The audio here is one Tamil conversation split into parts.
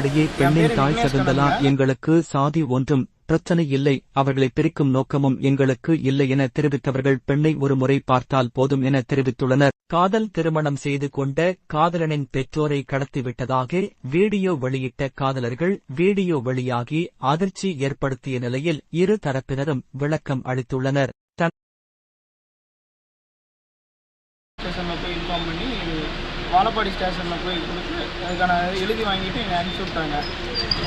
பெண்ணின் பேரு தாய் சகுந்தலா. எங்களுக்கு சாதி ஒன்றும் பிரச்சனை இல்லை. அவர்களை பிரிக்கும் நோக்கமும் எங்களுக்கு இல்லை என தெரிவித்தவர்கள் பெண்ணை ஒரு முறை பார்த்தால் போதும் என தெரிவித்துள்ளனர். காதல் திருமணம் செய்து கொண்ட காதலனின் பெற்றோரை கடத்திவிட்டதாக வீடியோ வெளியிட்ட காதலர்கள் வீடியோ வெளியாகி அதிர்ச்சி ஏற்படுத்திய நிலையில் இரு தரப்பினரும் விளக்கம் அளித்துள்ளனர். ஸ்டேஷனில் போய் இன்ஃபார்ம் பண்ணி வாழப்பாடி ஸ்டேஷனில் போய் கொடுத்து அதுக்கான எழுதி வாங்கிட்டு எங்களை அனுப்பிச்சி விட்டாங்க.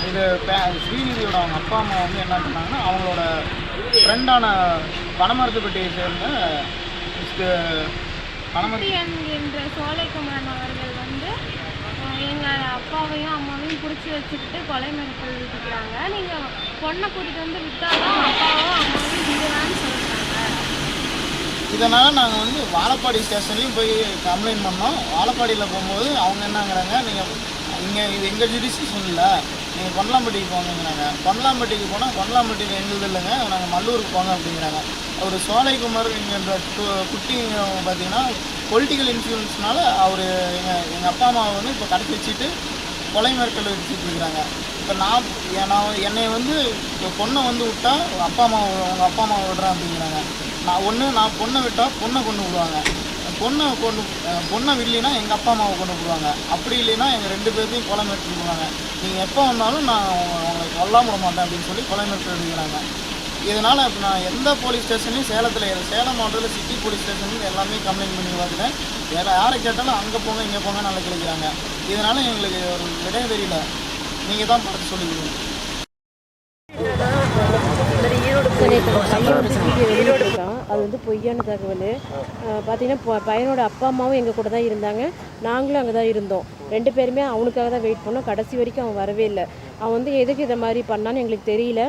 இது பே ஸ்ரீநிதியோட அவங்க அப்பா அம்மா வந்து என்ன பண்ணாங்கன்னா அவங்களோட ஃப்ரெண்டான பனமரத்துப்பட்டியை சேர்ந்த மிஸ்டர் என்ற சோலைக்குமரன் அவர்கள் வந்து எங்கள் அப்பாவையும் அம்மாவையும் பிடிச்சி வச்சுக்கிட்டு கொலை மிரட்டல் விட்டுக்கிறாங்க. நீங்கள் பொண்ணை கூட்டிகிட்டு வந்து விட்டாதான் அப்பாவும் அம்மாவையும் விடுவான்னு இதனால் நாங்கள் வந்து வாழப்பாடி ஸ்டேஷன்லேயும் போய் கம்ப்ளைண்ட் பண்ணோம். வாழப்பாடியில் போகும்போது அவங்க என்னங்கிறாங்க நீங்கள் இங்கே இது எங்கள் ஜுடிஷியேஷன் இல்லை நீங்கள் கொண்டலாம்பட்டிக்கு போங்கிறாங்க கொண்டலாம்பட்டிக்கு போனால் கொண்டலாம்பட்டியில் எங்களுது இல்லைங்க. நாங்கள் மல்லூருக்கு போங்க அப்படிங்கிறாங்க. அவர் சோலைக்குமார் என்ற கு- குட்டிங்கிறவங்க பார்த்தீங்கன்னா பொலிட்டிக்கல் இன்ஃப்ளூயன்ஸ்னால அவர் எங்கள் எங்கள் அப்பா அம்மாவை வந்து இப்போ கடத்தி வச்சுட்டு கொலை மிரட்டல் வச்சுட்டு இருக்கிறாங்க. இப்போ நான் நான் என்னை வந்து இப்போ பொண்ணை வந்து விட்டா அப்பா அம்மா உங்கள் அப்பா அம்மா விடுறேன் அப்படிங்கிறாங்க. நான் ஒன்று நான் பொண்ணை விட்டால் பொண்ணை கொண்டு விடுவாங்க பொண்ணை கொண்டு பொண்ணை விடலினா எங்கள் அப்பா அம்மாவை கொண்டு விடுவாங்க அப்படி இல்லைன்னா எங்கள் ரெண்டு பேர்த்தையும் கொலை மிரட்டல் நீங்கள் எப்போ வந்தாலும் நான் உங்களை கொல்லாம விட மாட்டேன் அப்படின்னு சொல்லி கொலை மிரட்டல் இதனால் இப்போ நான் எந்த போலீஸ் ஸ்டேஷன்லையும் சேலத்தில் சேலம் மாவட்டத்தில் சிட்டி போலீஸ் ஸ்டேஷன் எல்லாமே கம்ப்ளைண்ட் பண்ணி பார்த்துட்டேன் வேறு யாரை கேட்டாலும் அங்கே போங்க இங்கே போங்க நல்லா கிடைக்கிறாங்க இதனால் எங்களுக்கு ஒரு விடையே தெரியல நீங்கள் தான் பார்த்து சொல்லிக்கணும் ஈரோடு அது வந்து பொய்யான தகவல். பார்த்தீங்கன்னா பையனோட அப்பா அம்மாவும் எங்கள் கூட தான் இருந்தாங்க. நாங்களும் அங்கே தான் இருந்தோம். ரெண்டு பேருமே அவனுக்காக தான் வெயிட் பண்ணோம். கடைசி வரைக்கும் அவன் வரவே இல்லை. அவன் வந்து எதுக்கு இதை மாதிரி பண்ணான்னு எங்களுக்கு தெரியல.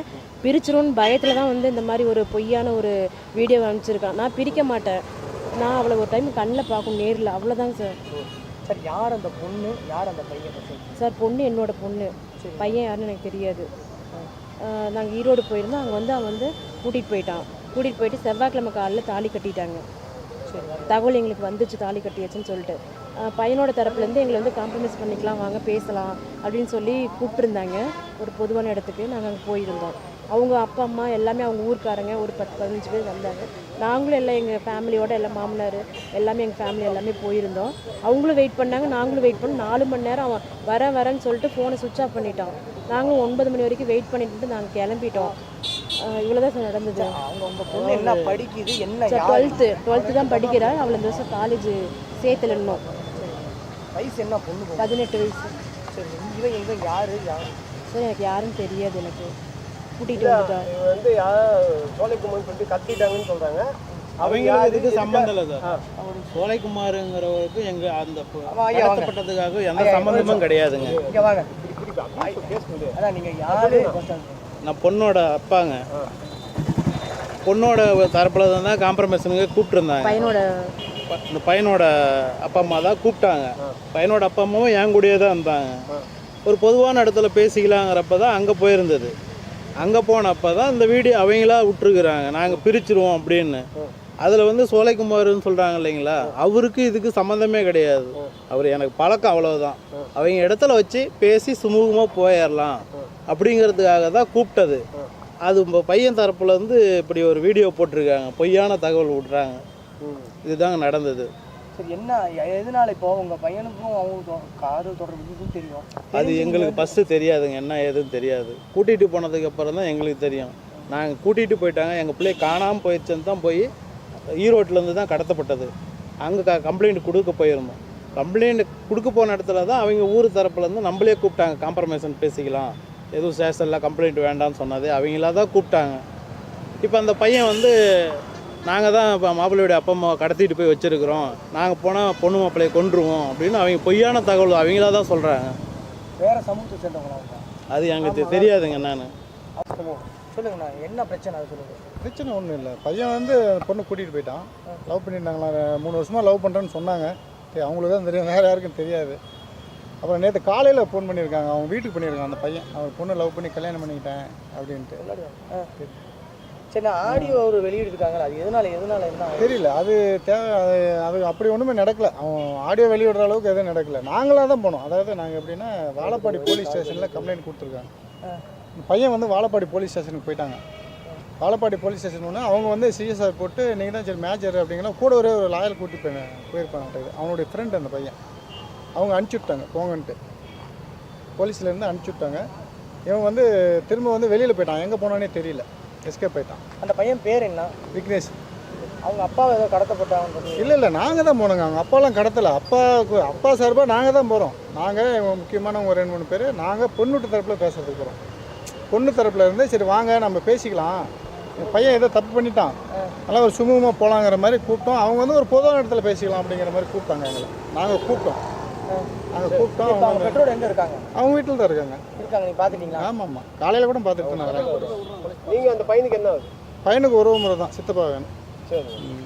பிரிச்சிரும்னு பயத்தில் தான் வந்து இந்த மாதிரி ஒரு பொய்யான ஒரு வீடியோ அனுப்பிச்சிருக்கான். நான் பிரிக்க மாட்டேன். நான் அவளை ஒரு டைம் கண்ணில் பார்க்கணும் நேரில். அவ்வளோதாங்க சார். சார் யார் அந்த பொண்ணு? யார் அந்த பையன் சார் சார் பொண்ணு என்னோட பொண்ணு. பையன் யாருன்னு எனக்கு தெரியாது. நாங்கள் ஈரோடு போயிருந்தோம். அங்கே வந்து அவன் வந்து கூட்டிகிட்டு போயிட்டான். கூட்டிகிட்டு போயிட்டு செவ்வாய்க்கிழமை காலையில் தாலி கட்டிட்டாங்க. தகவல் எங்களுக்கு வந்துச்சு தாலி கட்டியாச்சுன்னு சொல்லிட்டு. பையனோட தரப்புலேருந்து எங்களை வந்து காம்ப்ரமைஸ் பண்ணிக்கலாம் வாங்க பேசலாம் அப்படின்னு சொல்லி கூப்பிட்டுருந்தாங்க. ஒரு பொதுவான இடத்துக்கு நாங்கள் அங்கே போயிருந்தோம். அவங்க அப்பா அம்மா எல்லாமே அவங்க ஊருக்காரங்க ஒரு பத்து பதினஞ்சு பேர் வந்தாங்க. நாங்களும் எல்லாம் எங்கள் ஃபேமிலியோட எல்லாம் மாமனார் எல்லாமே எங்கள் ஃபேமிலி எல்லாமே போயிருந்தோம். அவங்களும் வெயிட் பண்ணாங்க நாங்களும் வெயிட் பண்ணோம். நாலு மணி நேரம் அவன் வர வரேன்னு சொல்லிட்டு ஃபோனை சுவிட்ச் ஆஃப் பண்ணிட்டான். நாங்களும் ஒன்பது மணி வரைக்கும் வெயிட் பண்ணிட்டு நாங்கள் கிளம்பிட்டோம். இவ்வளோ தான் சார் நடந்தது. அவங்க உங்க பொண்ணு என்ன படிக்குது என்ன டுவெல்த்து டுவெல்த்து தான் படிக்கிறாள். அவளை இந்த வருஷம் காலேஜ் சேர்த்துல இன்னும் வயசு என்ன பொண்ணு பதினெட்டு வயசு. சரி இவன் இவன் யாரு? யார்? சார் எனக்கு யாருன்னு தெரியாது எனக்கு. கூட்டிகிட்டு வந்துட்டா. வந்து சோலைக்குமார் சொல்லிட்டு கத்திட்டாங்கன்னு சொல்றாங்க. அவங்களுக்கு இதுக்கு சம்பந்தம் இல்லை சார் சோலைக்குமாருங்கிறவருக்கு எங்க அந்த ப- ஆமா, ஐயா, வாங்க. கடத்தப்பட்டதுக்காக எந்த ஐயா, சம்பந்தமும் கிடையாதுங்க. இங்க வாங்க. அதான் நீங்க யாரு? நான் பொண்ணோட அப்பாங்க. பொண்ணோட தரப்புல தான் காம்ப்ரமைஸனுங்க கூப்பிட்டுருந்தாங்க பையனோட இந்த பையனோட அப்பா அம்மா தான் கூப்பிட்டாங்க பையனோட அப்பா அம்மாவும் என் கூடயே தான் இருந்தாங்க. ஒரு பொதுவான இடத்துல பேசிக்கலாங்கிறப்ப தான் அங்கே போயிருந்தது. அங்கே போனப்போ தான் இந்த வீடியோ அவங்களா விட்டுருக்குறாங்க நாங்கள் பிரிச்சிருவோம் அப்படின்னு. அதில் வந்து சோலைக்குமார்னு சொல்கிறாங்க இல்லைங்களா? அவருக்கு இதுக்கு சம்மந்தமே கிடையாது. அவர் எனக்கு பழக்கம் அவ்வளவுதான். அவங்க இடத்துல வச்சு பேசி சுமூகமாக போயிடலாம் அப்படிங்கிறதுக்காக தான் கூப்பிட்டது. அது பையன் தரப்புல இருந்து இப்படி ஒரு வீடியோ போட்டிருக்காங்க. பொய்யான தகவல் விட்றாங்க. இதுதாங்க நடந்தது. சரி என்ன எதனால இப்போ உங்க பையனுக்கும் அவங்களுக்கும் காதல் தொடர்பு தெரியும்? அது எங்களுக்கு ஃபஸ்ட்டு தெரியாதுங்க. என்ன ஏதுன்னு தெரியாது. கூட்டிகிட்டு போனதுக்கு அப்புறம் தான் எங்களுக்கு தெரியும். நாங்கள் கூட்டிகிட்டு போயிட்டாங்க. எங்கள் பிள்ளை காணாமல் போயிடுச்சுன்னு தான் போய் ஈரோட்டிலேருந்து தான் கடத்தப்பட்டது. அங்கே க கம்ப்ளைண்ட் கொடுக்க போயிருந்தோம். கம்ப்ளைண்ட் கொடுக்க போன இடத்துல தான் அவங்க ஊர் தரப்புலேருந்து நம்மளே கூப்பிட்டாங்க. காம்ப்ரமைசன் பேசிக்கலாம். எதுவும் ஸ்டேஷனில் கம்ப்ளைண்ட் வேண்டாம்னு சொன்னது. அவங்களா தான் கூப்பிட்டாங்க. இப்போ அந்த பையன் வந்து நாங்கள் தான் இப்போ மாப்பிள்ளையோட அப்பா அம்மா கடத்திட்டு போய் வச்சுருக்குறோம். நாங்கள் போனால் பொண்ணு மாப்பிள்ளையை கொன்றுவோம் அப்படின்னு அவங்க பொய்யான தகவல் அவங்களா தான் சொல்கிறாங்க வேற சமூகத்தை சேர்ந்தவங்களா அது எங்களுக்கு தெரியாதுங்க நான். சொல்லுங்கண்ணா என்ன பிரச்சனை அது சொல்லுங்க. பிரச்சனை ஒன்றும் இல்லை. பையன் வந்து பொண்ணை கூட்டிகிட்டு போயிட்டான். லவ் பண்ணியிருந்தாங்களா மூணு வருஷமாக லவ் பண்ணுறேன்னு சொன்னாங்க. சரி அவங்களுக்கு தான் தெரியும். வேறு யாருக்கும் தெரியாது. அப்புறம் நேற்று காலையில் ஃபோன் பண்ணியிருக்காங்க. அவங்க வீட்டுக்கு பண்ணியிருக்காங்க அந்த பையன். அவர் பொண்ணை லவ் பண்ணி கல்யாணம் பண்ணிக்கிட்டேன் அப்படின்ட்டு. சரி. ஆடியோ அவர் வெளியிட்டிருக்காங்களா? அது எதனால எதனால என்ன தெரியல. அது தேவை அது அது அப்படி ஒன்றுமே நடக்கல. அவன் ஆடியோ வெளியிடுற அளவுக்கு எதுவும் நடக்கல. நாங்களாக தான் போனோம். அதாவது நாங்கள் எப்படின்னா வாழப்பாடி போலீஸ் ஸ்டேஷனில் கம்ப்ளைண்ட் கொடுத்துருக்காங்க. பையன் வந்து வாழப்பாடி போலீஸ் ஸ்டேஷனுக்கு போயிட்டாங்க. வாழப்பாடி போலீஸ் ஸ்டேஷன் ஒன்று அவங்க வந்து சிஎஸ்ஆர் போட்டு நீங்கள் தான் சரி மேஜர் அப்படிங்கிற கூட ஒரே ஒரு லாயர் கூட்டி போய் போயிருப்பாங்க அவனுடைய ஃப்ரெண்ட் அந்த பையன். அவங்க அனுப்பிச்சி விட்டாங்க போங்கன்ட்டு. போலீஸ்லேருந்து அனுப்பிச்சி விட்டாங்க இவன் வந்து திரும்ப வந்து வெளியில் போயிட்டான். எங்கே போனானே தெரியல. எஸ்கேப் போயிட்டான் அந்த பையன் பேர் என்ன? விக்னேஷ். அவங்க அப்பா ஏதோ கடத்தப்பட்டாங்கன்னு சொல்லி இல்லை இல்லை நாங்கள் தான் போனோங்க. அவங்க அப்பாலாம் கடத்தலை. அப்பாவுக்கு அப்பா சார்பாக நாங்கள் தான் போகிறோம் நாங்கள் முக்கியமானவங்க ஒரு ரெண்டு மூணு பேர். நாங்கள் பொண்ணுட்டு தரப்பில் பேசுறதுக்கு போகிறோம் பொண்ணு தரப்பில் இருந்து சரி வாங்க நம்ம பேசிக்கலாம். இந்த பையன் ஏதோ தப்பு பண்ணிட்டான். நல்லா ஒரு சுமூகமாக போகலாங்கிற மாதிரி கூப்பிட்டோம். அவங்க வந்து ஒரு பொதுவான இடத்துல பேசிக்கலாம் அப்படிங்கிற மாதிரி கூப்பிட்டாங்க எங்களை. நாங்கள் கூப்பிட்டோம். நாங்கள் கூப்பிட்டோம் அவங்க பெற்றோர் எங்க இருக்காங்க? அவங்க வீட்டில் தான் இருக்காங்க. இருக்காங்க நீ பாத்துட்டீங்களா? ஆமாம் ஆமாம் காலையில் கூட பார்த்துட்டு நான் வரேன் நீங்க அந்த பையனுக்கு என்ன பையனுக்கு உறவு முறை தான் சித்தப்பா வேணும். சரி. ம்.